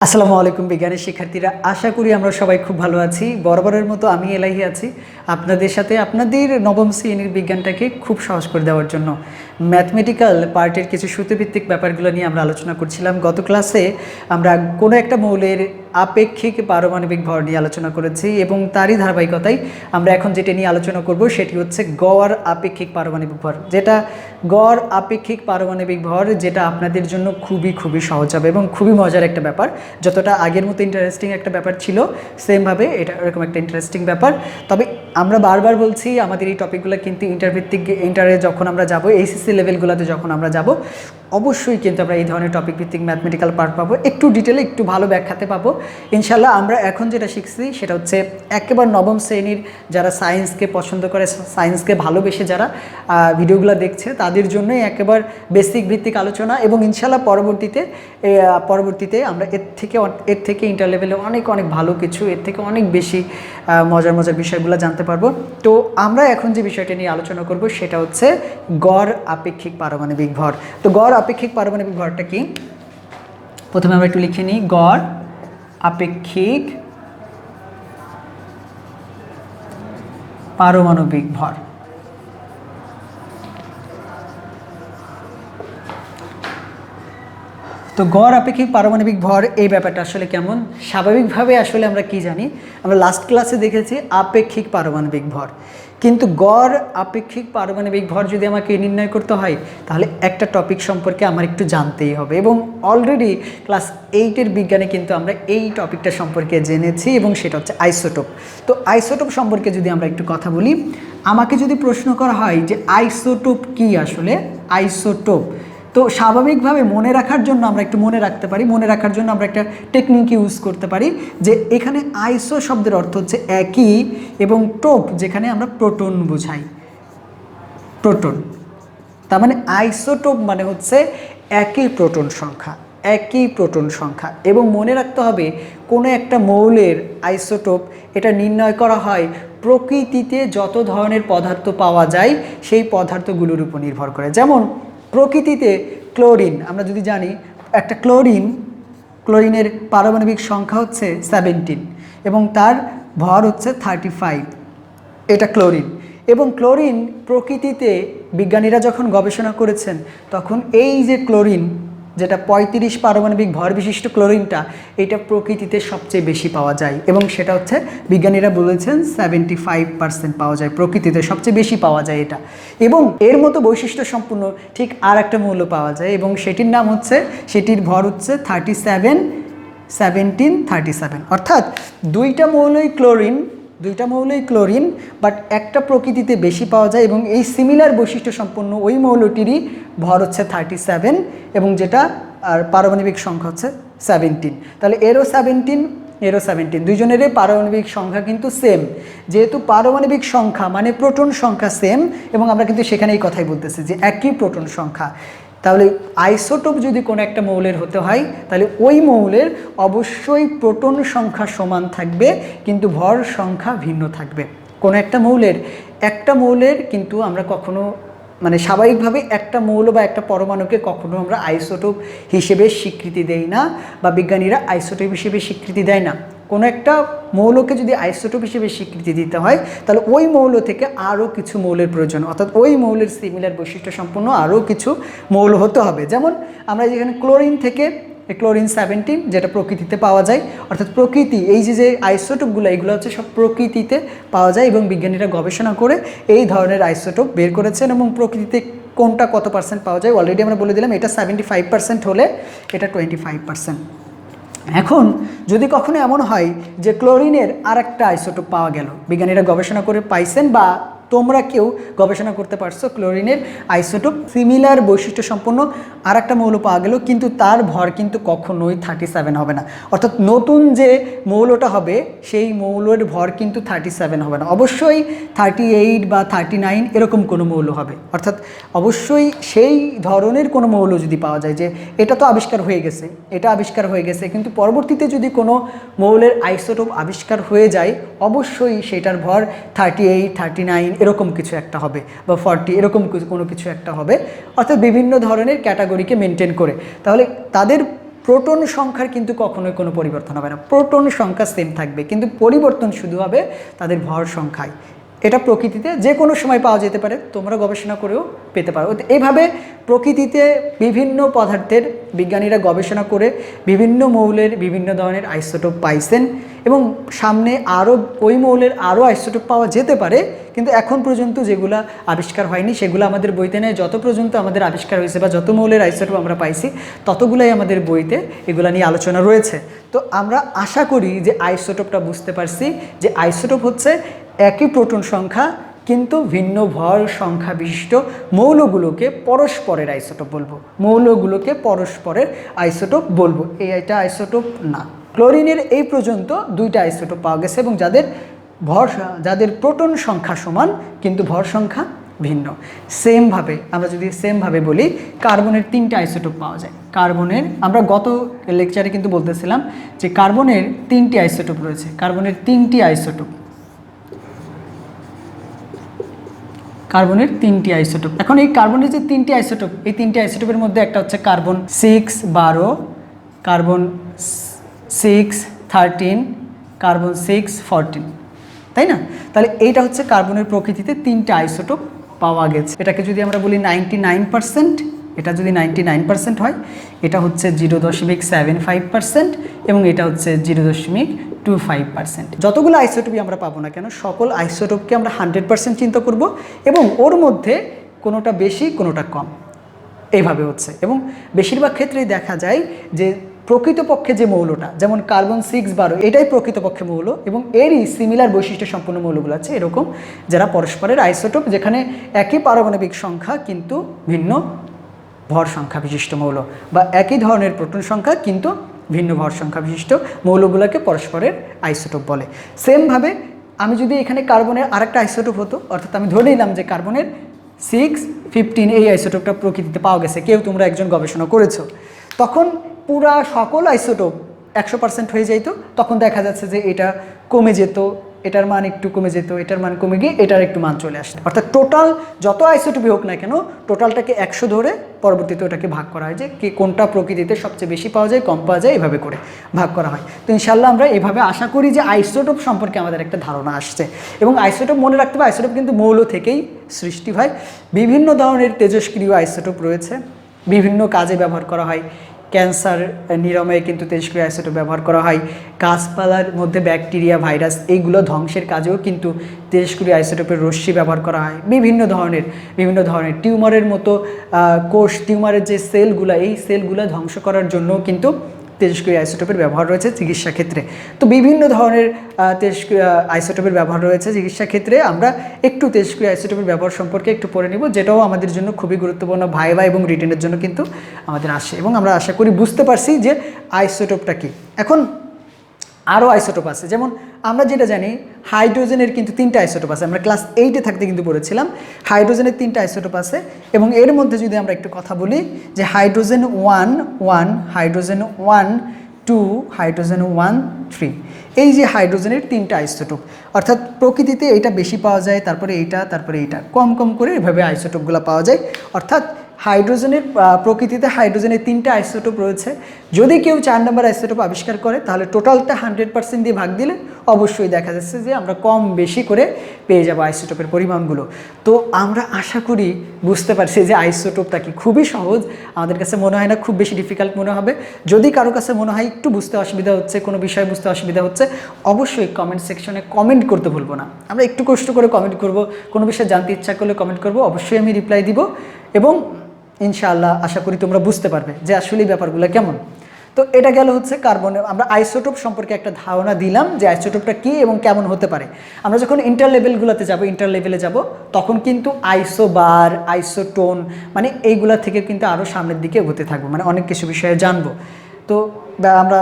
আসসালামু আলাইকুম বিজ্ঞানের শিক্ষার্থীরা। আশা করি আমরা সবাই খুব ভালো আছি। বরাবরের মতো আমি এলাহি আছি আপনাদের সাথে আপনাদের নবম শ্রেণির বিজ্ঞানটাকে খুব সহজ করে দেওয়ার জন্য। ম্যাথমেটিক্যাল পার্টের কিছু সূত্রভিত্তিক ব্যাপারগুলো নিয়ে আমরা আলোচনা করছিলাম। গত ক্লাসে আমরা কোনো একটা মৌলের আপেক্ষিক পারমাণবিক ভর নিয়ে আলোচনা করেছি এবং তারই ধারাবাহিকতায় আমরা এখন যেটা নিয়ে আলোচনা করব সেটি হচ্ছে গড় আপেক্ষিক পারমাণবিক ভর। যেটা গড় আপেক্ষিক পারমাণবিক ভর যেটা আপনাদের জন্য খুবই খুবই সহজ হবে এবং খুবই মজার একটা ব্যাপার। যতটা আগের মতো ইন্টারেস্টিং একটা ব্যাপার ছিল সেমভাবে এটা এরকম একটা ইন্টারেস্টিং ব্যাপার। তবে আমরা বারবার বলছি, আমাদের এই টপিকগুলো কিন্তু ইন্টারভিত্তিক ইন্টারে যখন আমরা যাব এইচএসসি লেভেলগুলোতে যখন আমরা যাব, অবশ্যই কিন্তু আমরা এই ধরনের টপিক ভিত্তিক ম্যাথমেটিক্যাল পার্ট পাবো। একটু ডিটেলে একটু ভালো ব্যাখ্যাতে পাবো। ইনশাল্লাহ আমরা এখন যেটা শিখছি, সেটা হচ্ছে একেবারে নবম শ্রেণির যারা সায়েন্সকে পছন্দ করে, সায়েন্সকে ভালোবেসে যারা ভিডিওগুলো দেখছে, তাদের জন্যই একেবারে বেসিক ভিত্তিক আলোচনা এবং ইনশাল্লাহ পরবর্তীতে পরবর্তীতে আমরা এর থেকে এর থেকে ইন্টার লেভেলে অনেক অনেক ভালো কিছু, এর থেকে অনেক বেশি মজার মজার বিষয়গুলো জানতে পারব। তো আমরা এখন যে বিষয়টি নিয়ে আলোচনা করব, সেটা হচ্ছে গড় আপেক্ষিক পারমাণবিক ভর। তো গড় আপেক্ষিক পারমাণবিক ভরটা কি? প্রথমে আমরা একটু লিখে নিই। গড় আপেক্ষিক পারমাণবিক ভর। তো গড় আপেক্ষিক পারমাণবিক ভর এই ব্যাপারটা আসলে কেমন? স্বাভাবিকভাবে আসলে আমরা কি জানি? আমরা লাস্ট ক্লাসে দেখেছি আপেক্ষিক পারমাণবিক ভর। কিন্তু গড় আপেক্ষিক পারমাণবিক ভর যদি আমাকে নির্ণয় করতে হয়, তাহলে একটা টপিক সম্পর্কে আমার একটু জানতেই হবে। এবং অলরেডি ক্লাস এইটের বিজ্ঞানে কিন্তু আমরা এই টপিকটা সম্পর্কে জেনেছি এবং সেটা হচ্ছে আইসোটোপ তো আইসোটোপ সম্পর্কে যদি আমরা একটু কথা বলি, আমাকে যদি প্রশ্ন করা হয় যে আইসোটোপ কি আসলে? আইসোটোপ তো স্বাভাবিকভাবে মনে রাখার জন্য আমরা একটু মনে রাখতে পারি, মনে রাখার জন্য আমরা একটা টেকনিক ইউজ করতে পারি যে এখানে আইসো শব্দের অর্থ হচ্ছে একই এবং টোপ যেখানে আমরা প্রোটন বোঝাই। প্রোটন। তার মানে আইসোটোপ মানে হচ্ছে একই প্রোটন সংখ্যা, একই প্রোটন সংখ্যা এবং মনে রাখতে হবে কোনো একটা মৌলের আইসোটোপ এটা নির্ণয় করা হয় প্রকৃতিতে যত ধরনের পদার্থ পাওয়া যায় সেই পদার্থগুলোর উপর নির্ভর করে। যেমন প্রকৃতিতে ক্লোরিন, আমরা যদি জানি, একটা ক্লোরিন, ক্লোরিনের পারমাণবিক সংখ্যা হচ্ছে সেভেন্টিন এবং তার ভর হচ্ছে থার্টি ফাইভ এটা ক্লোরিন। এবং ক্লোরিন প্রকৃতিতে বিজ্ঞানীরা যখন গবেষণা করেছেন, তখন এই যে ক্লোরিন যেটা পঁয়ত্রিশ পারমাণবিক ভর বিশিষ্ট ক্লোরিনটা, এটা প্রকৃতিতে সবচেয়ে বেশি পাওয়া যায়। এবং সেটা হচ্ছে বিজ্ঞানীরা বলেছেন সেভেন্টি ফাইভ পার্সেন্ট পাওয়া যায়, প্রকৃতিতে সবচেয়ে বেশি পাওয়া যায় এটা। এবং এর মতো বৈশিষ্ট্য সম্পূর্ণ ঠিক আর একটা মৌল পাওয়া যায়, এবং সেটির নাম হচ্ছে, সেটির ভর হচ্ছে thirty seven seventeen thirty seven অর্থাৎ দুইটা মৌলই ক্লোরিন দুইটা মৌলই ক্লোরিন বাট একটা প্রকৃতিতে বেশি পাওয়া যায় এবং এই সিমিলার বৈশিষ্ট্য সম্পন্ন ওই মৌলটিরই ভর হচ্ছে থার্টি সেভেন এবং যেটা, আর পারমাণবিক সংখ্যা হচ্ছে সেভেন্টিন তাহলে এরও সেভেন্টিন এরও সেভেন্টিন দুইজনেরই পারমাণবিক সংখ্যা কিন্তু সেম যেহেতু পারমাণবিক সংখ্যা মানে প্রোটন সংখ্যা সেম এবং আমরা কিন্তু সেখানে এই কথাই বলতেছি যে একই প্রোটন সংখ্যা। তাহলে আইসোটোপ যদি কোনো একটা মৌলের হতে হয়, তাহলে ওই মৌলের অবশ্যই প্রোটন সংখ্যা সমান থাকবে, কিন্তু ভর সংখ্যা ভিন্ন থাকবে। কোনো একটা মৌলের একটা মৌলের কিন্তু আমরা কখনো মানে স্বাভাবিকভাবে একটা মৌল বা একটা পরমাণুকে কখনো আমরা আইসোটোপ হিসেবে স্বীকৃতি দেই না, বা বিজ্ঞানীরা আইসোটোপ হিসেবে স্বীকৃতি দেয় না। কোনো একটা মৌলকে যদি আইসোটোপ হিসেবে স্বীকৃতি দিতে হয়, তাহলে ওই মৌল থেকে আরও কিছু মৌলের প্রয়োজন। অর্থাৎ ওই মৌলের সিমিলার বৈশিষ্ট্য সম্পন্ন আরও কিছু মৌল হতে হবে। যেমন আমরা যেখানে ক্লোরিন থেকে ক্লোরিন সেভেন্টিন যেটা প্রকৃতিতে পাওয়া যায়, অর্থাৎ প্রকৃতি, এই যে যে আইসোটোপগুলো, এগুলো হচ্ছে সব প্রকৃতিতে পাওয়া যায় এবং বিজ্ঞানীরা গবেষণা করে এই ধরনের আইসোটোপ বের করেছেন এবং প্রকৃতিতে কোনটা কত পার্সেন্ট পাওয়া যায় অলরেডি আমরা বলে দিলাম, এটা সেভেন্টি ফাইভ পার্সেন্ট হলে এটা টোয়েন্টি ফাইভ পার্সেন্ট এখন যদি কখনো এমন হয় যে ক্লোরিনের আর একটা আইসোটোপ পাওয়া গেল, বিজ্ঞানীরা গবেষণা করে পাইছেন বা তোমরা কেউ গবেষণা করতে পারছ ক্লোরিনের আইসোটোপ। সিমিলার বৈশিষ্ট্য সম্পন্ন আর একটা মৌল পাওয়া গেল, কিন্তু তার ভর কিন্তু কখনোই থার্টি সেভেন হবে না। অর্থাৎ নতুন যে মৌলটা হবে, সেই মৌলের ভর কিন্তু থার্টি সেভেন হবে না। অবশ্যই থার্টি এইট বা থার্টি নাইন এরকম কোনো মৌল হবে। অর্থাৎ অবশ্যই সেই ধরনের কোনো মৌল যদি পাওয়া যায় যে এটা তো আবিষ্কার হয়ে গেছে, এটা আবিষ্কার হয়ে গেছে, কিন্তু পরবর্তীতে যদি কোনো মৌলের আইসোটোপ আবিষ্কার হয়ে যায় অবশ্যই সেটার ভর থার্টি এইট থার্টি নাইন এরকম কিছু একটা হবে বা ফর্টি এরকম কোনো কিছু একটা হবে। অর্থাৎ বিভিন্ন ধরনের ক্যাটাগরিকে মেনটেন করে। তাহলে তাদের প্রোটন সংখ্যার কিন্তু কখনোই কোনো পরিবর্তন হবে না। প্রোটন সংখ্যা সেম থাকবে, কিন্তু পরিবর্তন শুধু হবে তাদের ভর সংখ্যায়। এটা প্রকৃতিতে যে কোনো সময় পাওয়া যেতে পারে, তোমরা গবেষণা করেও পেতে পারো। এইভাবে প্রকৃতিতে বিভিন্ন পদার্থের বিজ্ঞানীরা গবেষণা করে বিভিন্ন মৌলের, বিভিন্ন ধরনের আইসোটোপ পাইছেন এবং সামনে আরও, ওই মৌলের আরও আইসোটোপ পাওয়া যেতে পারে, কিন্তু এখন পর্যন্ত যেগুলো আবিষ্কার হয়নি, সেগুলো আমাদের বইতে নেয় যত পর্যন্ত আমাদের আবিষ্কার হয়েছে বা যত মৌলের আইসোটোপ আমরা পাইছি, ততগুলোই আমাদের বইতে এগুলো নিয়ে আলোচনা রয়েছে। তো আমরা আশা করি যে আইসোটোপটা বুঝতে পারছি যে আইসোটোপ হচ্ছে একই প্রোটন সংখ্যা, কিন্তু ভিন্ন ভর সংখ্যা বিশিষ্ট মৌলগুলোকে পরস্পরের আইসোটোপ বলব। মৌলগুলোকে পরস্পরের আইসোটোপ বলব। এই এটা আইসোটোপ না। ক্লোরিনের এই পর্যন্ত দুইটা আইসোটোপ পাওয়া গেছে এবং যাদের ভর যাদের প্রোটন সংখ্যা সমান, কিন্তু ভর সংখ্যা ভিন্ন। সেমভাবে আমরা যদি সেমভাবে বলি, কার্বনের তিনটা আইসোটোপ পাওয়া যায়। কার্বনের, আমরা গত লেকচারে কিন্তু বলতেছিলাম যে কার্বনের তিনটি আইসোটোপ রয়েছে। কার্বনের তিনটি আইসোটোপ। কার্বনের তিনটি আইসোটোপ। এখন এই কার্বনের যে তিনটি আইসোটোপ, এই তিনটি আইসোটোপের মধ্যে একটা হচ্ছে কার্বন সিক্স বারো, carbon six thirteen, carbon six fourteen. তাই না? তাহলে এইটা হচ্ছে কার্বনের প্রকৃতিতে তিনটে আইসোটোপ পাওয়া গেছে। এটাকে যদি আমরা বলি নাইনটি নাইন পার্সেন্ট এটা যদি নাইনটি নাইন পার্সেন্ট হয়, এটা হচ্ছে জিরো দশমিক সেভেন ফাইভ পার্সেন্ট এবং এটা হচ্ছে জিরো দশমিক টু ফাইভ পার্সেন্ট যতগুলো আইসোটোপই আমরা পাবো না কেন, সকল আইসোটোপকে আমরা হান্ড্রেড পার্সেন্ট চিন্তা করব এবং ওর মধ্যে কোনোটা বেশি, কোনোটা কম। এইভাবে হচ্ছে। এবং বেশিরভাগ ক্ষেত্রেই দেখা যায় যে প্রকৃতপক্ষে যে মৌলটা, যেমন কার্বন সিক্স বারো, এটাই প্রকৃতপক্ষে মৌল এবং এরই সিমিলার বৈশিষ্ট্য সম্পন্ন মৌলগুলো আছে। এরকম যারা পরস্পরের আইসোটোপ যেখানে একই পারমাণবিক সংখ্যা কিন্তু ভিন্ন ভর সংখ্যা বিশিষ্ট মৌল বা একই ধরনের প্রোটন সংখ্যা কিন্তু ভিন্ন ভর সংখ্যা বিশিষ্ট মৌলগুলোকে পরস্পরের আইসোটোপ বলে। সেমভাবে আমি যদি এখানে কার্বনের আরেকটা আইসোটোপ হতো, অর্থাৎ আমি ধরে নিলাম যে কার্বনের সিক্স ফিফটিন এই আইসোটোপটা প্রকৃতিতে পাওয়া গেছে, কেউ তোমরা একজন গবেষণা করেছ, তখন পুরা সকল আইসোটোপ একশো পার্সেন্ট হয়ে যাইত, তখন দেখা যাচ্ছে যে এটা কমে যেত এটার মান একটু কমে যেত, এটার মান কমে গিয়ে এটার একটু মান চলে আসতো। অর্থাৎ টোটাল যত আইসোটোপই হোক না কেন টোটালটাকে একশো ধরে পরবর্তীতে ওটাকে ভাগ করা হয় যে কি কোনটা প্রকৃতিতে সবচেয়ে বেশি পাওয়া যায়, কম পাওয়া যায়, এভাবে করে ভাগ করা হয়। তো ইনশাল্লাহ আমরা এভাবে আশা করি যে আইসোটোপ সম্পর্কে আমাদের একটা ধারণা আসছে। এবং আইসোটোপ মনে রাখতে হবে আইসোটোপ কিন্তু মৌল থেকেই সৃষ্টি হয়। বিভিন্ন ধরনের তেজস্ক্রিয় আইসোটোপ রয়েছে। বিভিন্ন কাজে ব্যবহার করা হয়। ক্যান্সার নিরাময়ে কিন্তু তেজস্ক্রিয় আইসোটোপ ব্যবহার করা হয়। গাছপালার মধ্যে ব্যাকটেরিয়া, ভাইরাস, এইগুলো ধ্বংসের কাজেও কিন্তু তেজস্ক্রিয় আইসোটোপের রশ্মি ব্যবহার করা হয়। বিভিন্ন ধরনের বিভিন্ন ধরনের টিউমারের মতো কোষ, টিউমারের যে সেলগুলো, এই সেলগুলো ধ্বংস করার জন্য কিন্তু তেজস্ক্রিয় আইসোটোপের ব্যবহার রয়েছে চিকিৎসা ক্ষেত্রে। তো বিভিন্ন ধরনের তেজস্ক্রিয় আইসোটোপের ব্যবহার রয়েছে চিকিৎসা ক্ষেত্রে। আমরা একটু তেজস্ক্রিয় আইসোটোপের ব্যবহার সম্পর্কে একটু পড়ে নিব, যেটাও আমাদের জন্য খুবই গুরুত্বপূর্ণ, ভাইবা এবং রিটেনের জন্য কিন্তু আমাদের আসে। এবং আমরা আশা করি বুঝতে পারছি যে আইসোটোপটা কী। এখন আরও আইসোটোপ আছে। যেমন আমরা যেটা জানি হাইড্রোজেনের কিন্তু তিনটা আইসোটোপ আছে। আমরা ক্লাস এইটে থাকতে কিন্তু পড়েছিলাম। হাইড্রোজেনের তিনটা আইসোটোপ আছে এবং এর মধ্যে যদি আমরা একটু কথা বলি যে hydrogen one one hydrogen one two hydrogen one three এই যে হাইড্রোজেনের তিনটা আইসোটোপ অর্থাৎ প্রকৃতিতে এইটা বেশি পাওয়া যায়, তারপরে এইটা তারপরে এইটা কম কম করে এভাবে আইসোটোপগুলো পাওয়া যায়। অর্থাৎ হাইড্রোজেনের প্রকৃতিতে হাইড্রোজেনের তিনটা আইসোটোপ রয়েছে। যদি কেউ চার নম্বর আইসোটোপ আবিষ্কার করে, তাহলে টোটালটা হান্ড্রেড পার্সেন্ট দিয়ে ভাগ দিলে অবশ্যই দেখা যাচ্ছে যে আমরা কম বেশি করে পেয়ে যাব আইসোটোপের পরিমাণগুলো। তো আমরা আশা করি বুঝতে পারছি যে আইসোটোপটা কি খুবই সহজ। আমাদের কাছে মনে হয় না, খুব বেশি ডিফিকাল্ট মনে হবে। যদি কারও কাছে মনে হয় একটু বুঝতে অসুবিধা হচ্ছে, কোনো বিষয় বুঝতে অসুবিধা হচ্ছে, অবশ্যই কমেন্ট সেকশনে কমেন্ট করতে ভুলবো না। আমরা একটু কষ্ট করে কমেন্ট করব, কোনো বিষয়ে জানতে ইচ্ছা করলে কমেন্ট করব, অবশ্যই আমি রিপ্লাই দিব। এবং ইনশাআল্লাহ আশা করি তোমরা বুঝতে পারবে যে আসলে ব্যাপারগুলো কেমন। তো এটা গেল হচ্ছে কার্বন, আমরা আইসোটোপ সম্পর্কে একটা ধারণা দিলাম যে আইসোটোপটা কী এবং কেমন হতে পারে। আমরা যখন ইন্টার লেভেলগুলোতে যাব ইন্টার লেভেলে যাব, তখন কিন্তু আইসোবার, আইসোটোন মানে এইগুলা থেকে কিন্তু আরও সামনের দিকে এগোতে থাকব মানে অনেক কিছু বিষয়ে জানব। তো আমরা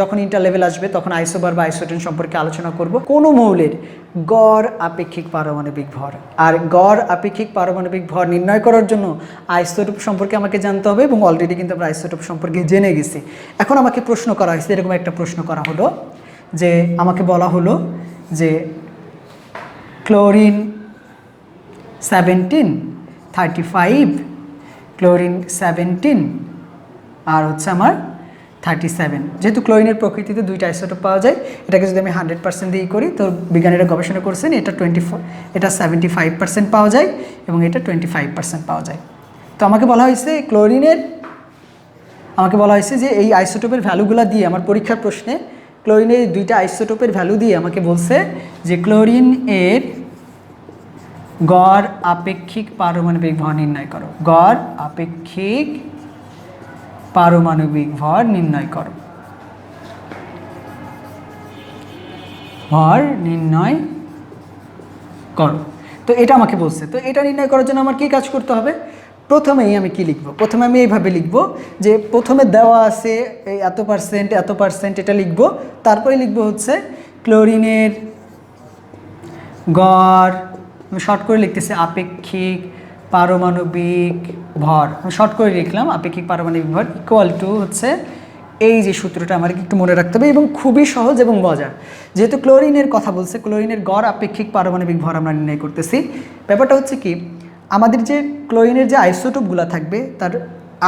যখন ইন্টার লেভেল আসবে, তখন আইসোবার বা আইসোটেন সম্পর্কে আলোচনা করব। কোনো মৌলের গড় আপেক্ষিক পারমাণবিক ভর। আর গড় আপেক্ষিক পারমাণবিক ভর নির্ণয় করার জন্য আইসোটোপ সম্পর্কে আমাকে জানতে হবে এবং অলরেডি কিন্তু আমরা আইসোটোপ সম্পর্কে জেনে গেছি। এখন আমাকে প্রশ্ন করা হয়েছে, এরকম একটা প্রশ্ন করা হলো যে, আমাকে বলা হলো যে chlorine seventeen thirty five chlorine seventeen আর হচ্ছে আমার থার্টি সেভেন। যেহেতু ক্লোরিনের প্রকৃতিতে দুইটা আইসোটোপ পাওয়া যায়, এটাকে যদি আমি হান্ড্রেড পার্সেন্ট দিয়ে করি, তো বিজ্ঞানীরা গবেষণা করছেন এটা টোয়েন্টি এটা সেভেন্টি ফাইভ পার্সেন্ট পাওয়া যায় এবং এটা টোয়েন্টি ফাইভ পার্সেন্ট পাওয়া যায়। তো আমাকে বলা হয়েছে ক্লোরিনের, আমাকে বলা হয়েছে যে এই আইসোটোপের ভ্যালুগুলো দিয়ে, আমার পরীক্ষার প্রশ্নে ক্লোরিনের দুইটা আইসোটোপের ভ্যালু দিয়ে আমাকে বলছে যে ক্লোরিন এর গড় আপেক্ষিক পারমাণবিক ভর নির্ণয় করো। গড় আপেক্ষিক পারমাণবিক ভর নির্ণয় করো। ভর নির্ণয় করো। তো এটা আমাকে বলছে। তো এটা নির্ণয় করার জন্য আমার কি কাজ করতে হবে? প্রথমেই আমি কি লিখব? প্রথমে আমি এইভাবে লিখব যে প্রথমে দেওয়া আছে এত পার্সেন্ট এত পার্সেন্ট এটা লিখব। তারপরে লিখব হচ্ছে ক্লোরিনের গড়। শর্ট করে লিখতেছি আপেক্ষিক পারমাণবিক ভর। আমি শর্ট করে লিখলাম, আপেক্ষিক পারমাণবিক ভর ইকুয়াল টু হচ্ছে এই যে সূত্রটা আমাকে একটু মনে রাখতে হবে এবং খুবই সহজ এবং মজার। যেহেতু ক্লোরিনের কথা বলছে, ক্লোরিনের গড় আপেক্ষিক পারমাণবিক ভর আমরা নির্ণয় করতেছি। ব্যাপারটা হচ্ছে কি, আমাদের যে ক্লোরিনের যে আইসোটোপগুলো থাকবে, তার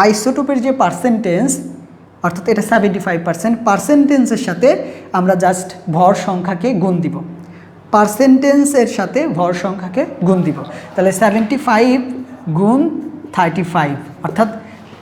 আইসোটোপের যে পার্সেন্টেজ অর্থাৎ এটা সেভেন্টি ফাইভ পার্সেন্ট পার্সেন্টেন্সের সাথে আমরা জাস্ট ভর সংখ্যাকে গুণ দিব। পার্সেন্টেন্সের সাথে ভর সংখ্যাকে গুণ দিব। তাহলে সেভেন্টি ফাইভ গুণ থার্টি ফাইভ অর্থাৎ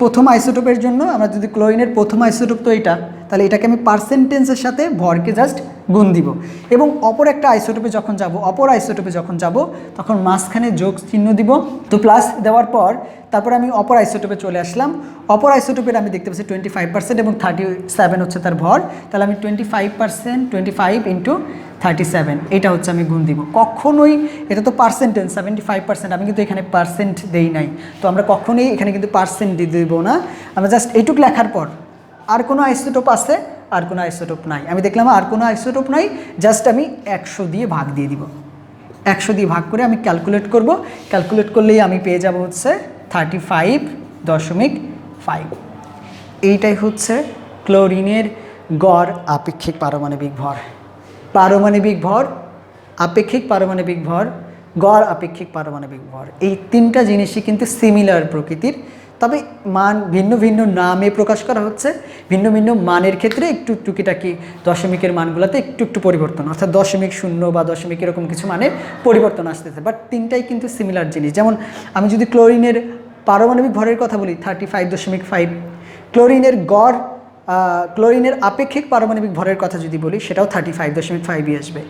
প্রথম আইসোটোপের জন্য আমরা যদি ক্লোরিনের প্রথম আইসোটোপ তো এটা, তাহলে এটাকে আমি পার্সেন্টেন্সের সাথে ভরকে জাস্ট গুণ দিব। এবং অপর একটা আইসোটোপে যখন যাব, অপর আইসোটোপে যখন যাব, তখন মাঝখানে যোগ চিহ্ন দিব। তো প্লাস দেওয়ার পর, তারপর আমি অপর আইসোটোপে চলে আসলাম। অপর আইসোটোপের আমি দেখতে পাচ্ছি টোয়েন্টি ফাইভ পার্সেন্ট এবং থার্টি সেভেন হচ্ছে তার ভর। তাহলে আমি twenty five percent twenty five into thirty seven এটা হচ্ছে আমি গুণ দিব। কখনোই, এটা তো পার্সেন্টেজ সেভেন্টি ফাইভ পার্সেন্ট আমি কিন্তু এখানে পার্সেন্ট দেই নাই। তো আমরা কখনোই এখানে কিন্তু পার্সেন্ট দিয়ে দেবো না। আমরা জাস্ট এইটুক লেখার পর, আর কোনো আইসোটোপ আছে? আর কোনো আইসোটোপ নাই। আমি দেখলাম, আর কোনো আইসোটোপ নাই জাস্ট আমি একশো দিয়ে ভাগ দিয়ে দিব। একশো দিয়ে ভাগ করে আমি ক্যালকুলেট করব। ক্যালকুলেট করলেই আমি পেয়ে যাব হচ্ছে থার্টি ফাইভ দশমিক ফাইভ এইটাই হচ্ছে ক্লোরিনের গড় আপেক্ষিক পারমাণবিক ভর। পারমাণবিক ভর, আপেক্ষিক পারমাণবিক ভর, গড় আপেক্ষিক পারমাণবিক ভর। এই তিনটা জিনিসই কিন্তু সিমিলার প্রকৃতির তবে মান ভিন্ন ভিন্ন নামে প্রকাশ করা হচ্ছে। ভিন্ন ভিন্ন মানের ক্ষেত্রে একটু টুকিটাকি দশমিকের মানগুলোতে একটু একটু পরিবর্তন। অর্থাৎ দশমিক শূন্য বা দশমিক এরকম কিছু মানে পরিবর্তন আসতেছে। বাট তিনটাই কিন্তু সিমিলার জিনিস। যেমন আমি যদি ক্লোরিনের পারমাণবিক ভরের কথা বলি থার্টি ফাইভ দশমিক ফাইভ ক্লোরিনের গড় ক্লোরিনের আপেক্ষিক পারমাণবিক ভরের কথা যদি বলি, সেটাও থার্টি ফাইভ দশমিক ফাইভই আসবে।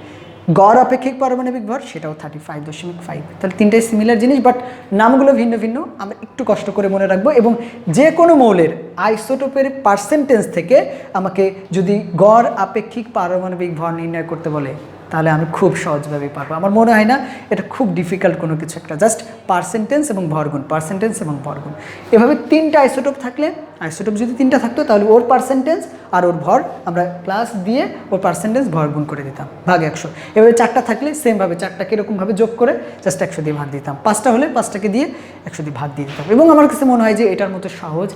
গড় আপেক্ষিক পারমাণবিক ভর, সেটাও থার্টি ফাইভ দশমিক ফাইভ তাহলে তিনটাই সিমিলার জিনিস বাট নামগুলো ভিন্ন ভিন্ন, আমরা একটু কষ্ট করে মনে রাখব, এবং যে কোনো মৌলের আইসোটোপের পার্সেন্টেজ থেকে আমাকে যদি গড় আপেক্ষিক পারমাণবিক ভর নির্ণয় করতে বলে তাহলে আমি খুব সহজভাবে পারব। আমার মনে হয় না এটা খুব ডিফিকাল্ট কোনো কিছু একটা। জাস্ট পার্সেন্টেন্স এবং ভরগুণ পার্সেন্টেন্স এবং ভরগুণ এভাবে তিনটা আইসোটোপ থাকলে আইসোটোপ যদি তিনটা থাকতো, তাহলে ওর পার্সেন্টেজ আর ওর ভর আমরা ক্লাস দিয়ে ওর পার্সেন্টেজ ভর গুণ করে দিতাম, ভাগ একশো। এভাবে চারটা থাকলে সেমভাবে চারটাকে এরকমভাবে যোগ করে জাস্ট একশো দিয়ে ভাগ দিতাম। পাঁচটা হলে পাঁচটাকে দিয়ে একশো দিয়ে ভাগ দিয়ে দিতাম। এবং আমার কাছে মনে হয় যে এটার মতো সহজ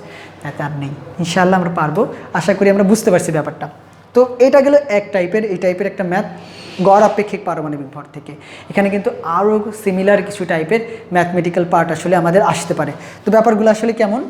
এত আর নেই। ইনশাআল্লাহ আমরা পারব। আশা করি আমরা বুঝতে পারছি ব্যাপারটা। তো এটা গেল এক টাইপের এই টাইপের একটা ম্যাথ গড় আপেক্ষিক পারমাণবিক ভর থেকে। এখানে কিন্তু আরও সিমিলার কিছু টাইপের ম্যাথমেটিক্যাল পার্ট আসলে আমাদের আসতে পারে। তো ব্যাপারগুলো আসলে কেমন?